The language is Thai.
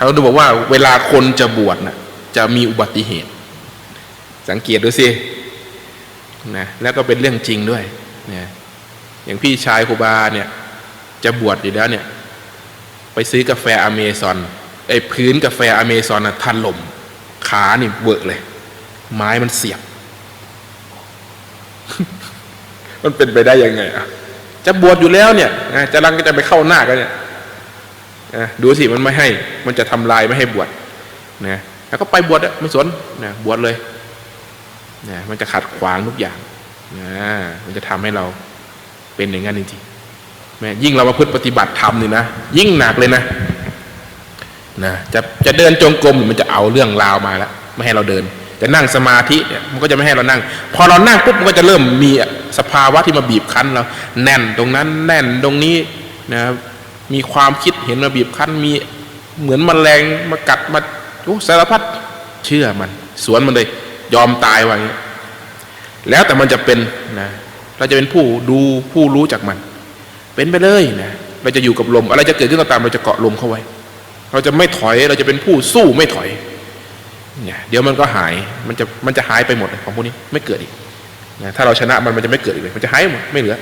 เขาดูบอกว่าเวลาคนจะบวชนะจะมีอุบัติเหตุ สังเกตดูสินะแล้วก็เป็นเรื่องจริงด้วยนะอย่างพี่ชายครูบาเนี่ย จะบวชอยู่แล้วเนี่ย ไปซื้อกาแฟอเมซอนไอ้พื้นกาแฟอเมซอนนะทันลมขานี่เวอะเลย ไม้มันเสียบ มันเป็นไปได้ยังไงอะจะบวชอยู่แล้วเนี่ยนะจะรังก็จะไปเข้าหน้ากันเนี่ย นะดูสิมันไม่ให้ มันจะทำลายไม่ให้บวชนะแล้วก็ไปบวชอะไม่สนนะบวชเลยนะมันจะขัดขวางทุกอย่างนะมันจะทำให้เราเป็นอย่างนั้นจริงๆแม้ยิ่งเรามาพึ่ปฏิบัติธรรมนี่นะยิ่งหนักเลยนะนะจะจะเดินจงกรมมันจะเอาเรื่องราวมาแล้วไม่ให้เราเดิน จะนั่งสมาธิเนี่ยมันก็จะไม่ให้เรานั่ง พอเรานั่งปุ๊บมันก็จะเริ่มมีสภาวะที่มาบีบคั้นเราแน่นตรงนั้นแน่นตรงนี้นะ มีความคิดเห็นมาบีบคั้นมีเหมือนมแมลงมากัดมาโอ้สารพัดเชื่อมัน สวนมันเลย ยอมตายว่างี้แล้วแต่มันจะเป็นนะเราจะเป็นผู้ดูผู้รู้จากมัน เป็นไปเลยนะเราจะอยู่กับลมอะไรจะเกิดขึ้นก็ตามเราจะเกาะลมเข้าไว้ เราจะไม่ถอยเราจะเป็นผู้สู้ไม่ถอยเนี่ยเดี๋ยวมันก็หายมันจะมันจะหายไปหมดของพวกนี้ไม่เกิดอีกนะถ้าเราชนะมันมันจะไม่เกิดอีกเลยมันจะหายหมดไม่เหลือ